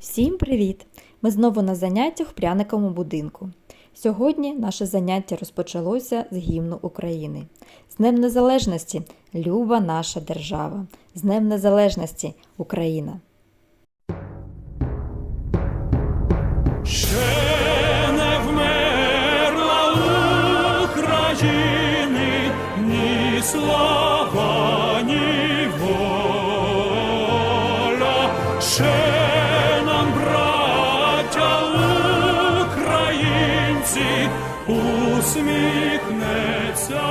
Всім привіт! Ми знову на заняттях в пряниковому будинку. Сьогодні наше заняття розпочалося з гімну України. З Днем Незалежності, люба наша держава! З Днем Незалежності, Україна! Ще не ні слава, українці, усміхнеться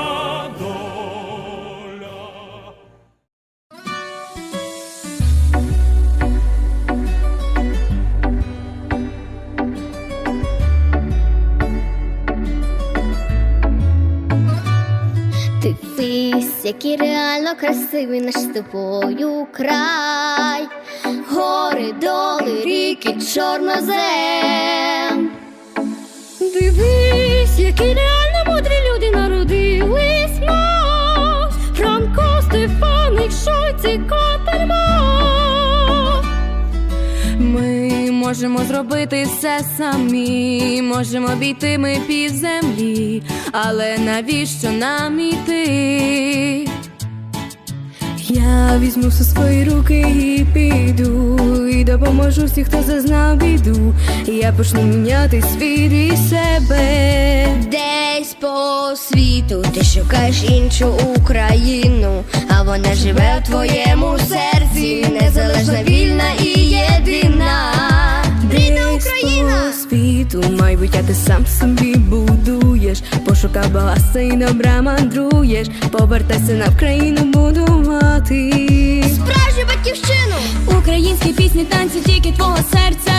доля. Дивись, який реально красивий наш з тобою край, гори, доли, ріки, чорнозем. Можемо зробити все самі, можемо обійти ми пів землі, але навіщо нам іти? Я візьму все свої руки і піду, і допоможу всім, хто зазнав біду. Я почну міняти світ і себе. Десь по світу ти шукаєш іншу Україну, а вона живе в твоєму світу, майбуття ти сам собі будуєш, пошукав баласа і добра мандруєш, повертайся на Вкраїну будувати. Справжню батьківщину! Українські пісні, танці, тільки твого серця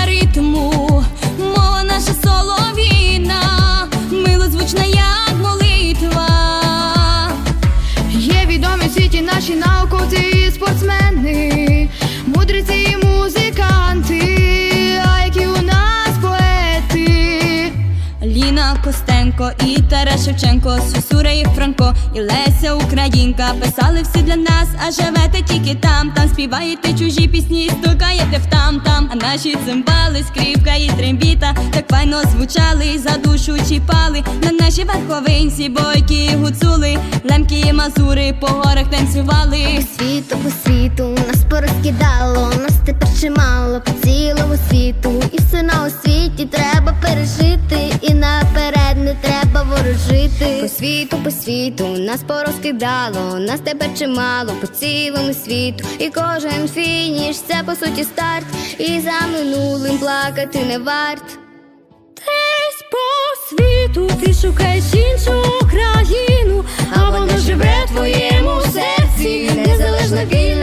Костенко і Тарас Шевченко, Сюсура і Франко, і Леся Українка писали всі для нас, а живете тільки там, там співаєте чужі пісні, стукаєте в там там. А наші цимбали, скрипка і трембіта так файно звучали, за душу чіпали. На наші верховинці, бойки, гуцули, лемки і мазури по горах танцювали. Світу по світу нас порозкидало, нас тепер чимало по цілому По світу, по світу нас порозкидало, нас тепер чимало по цілому світу. І кожен фініш це по суті старт. І за минулим плакати не варт. Десь по світу ти шукаєш іншу країну, А вона живе в твоєму серці, незалежно вільна